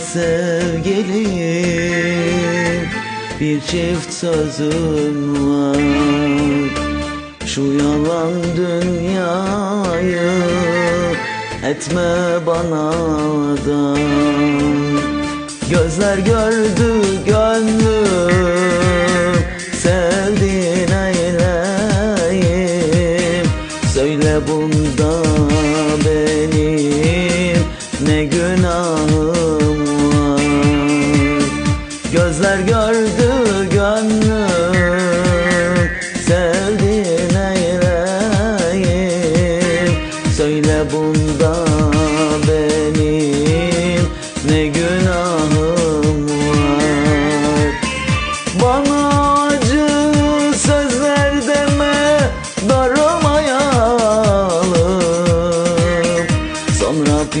sevgilim Bir çift sözüm var. Şu yalan dünyayı Etme bana da. Gözler gördü gönlüm Sevdiğin eyleyim Söyle bunda benim ne günahım var? Gözler gördü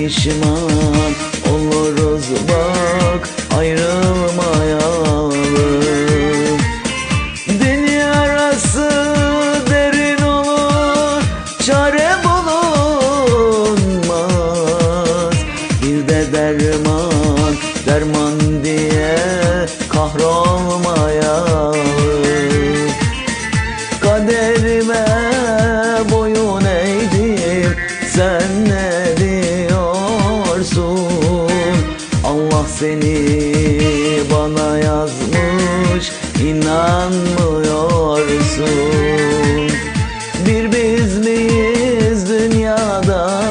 Sonra inanmıyorsun Bir biz miyiz dünyada?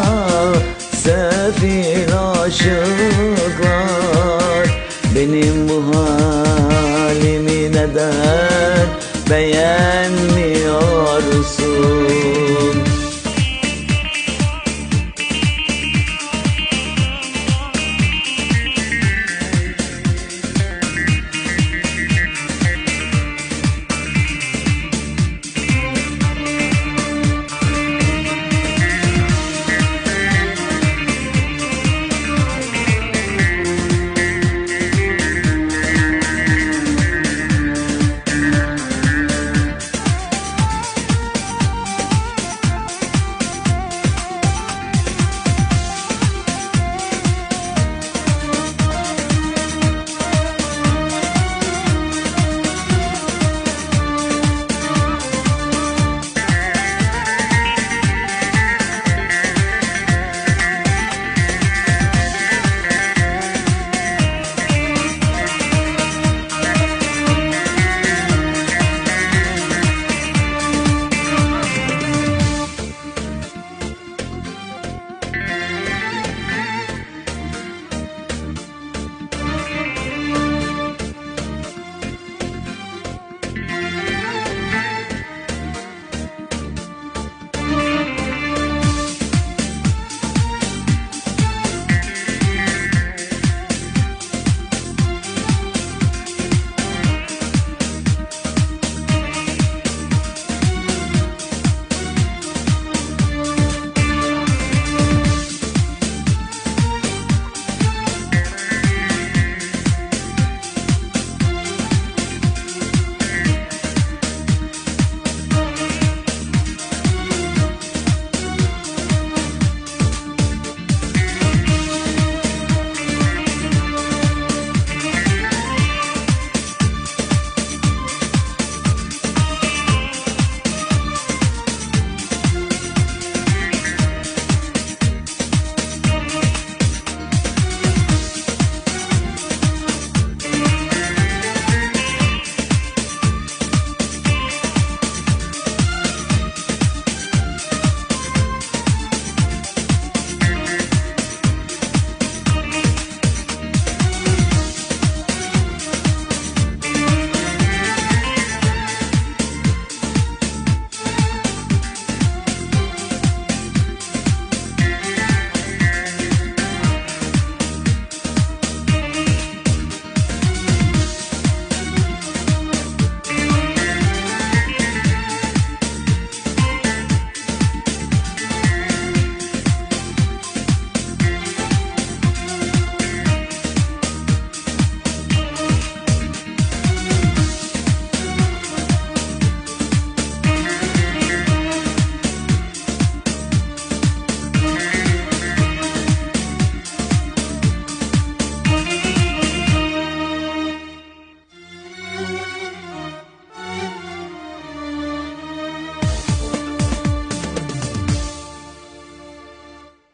Sefil aşıklar. Benim bu halimi neden beğenmiyorsun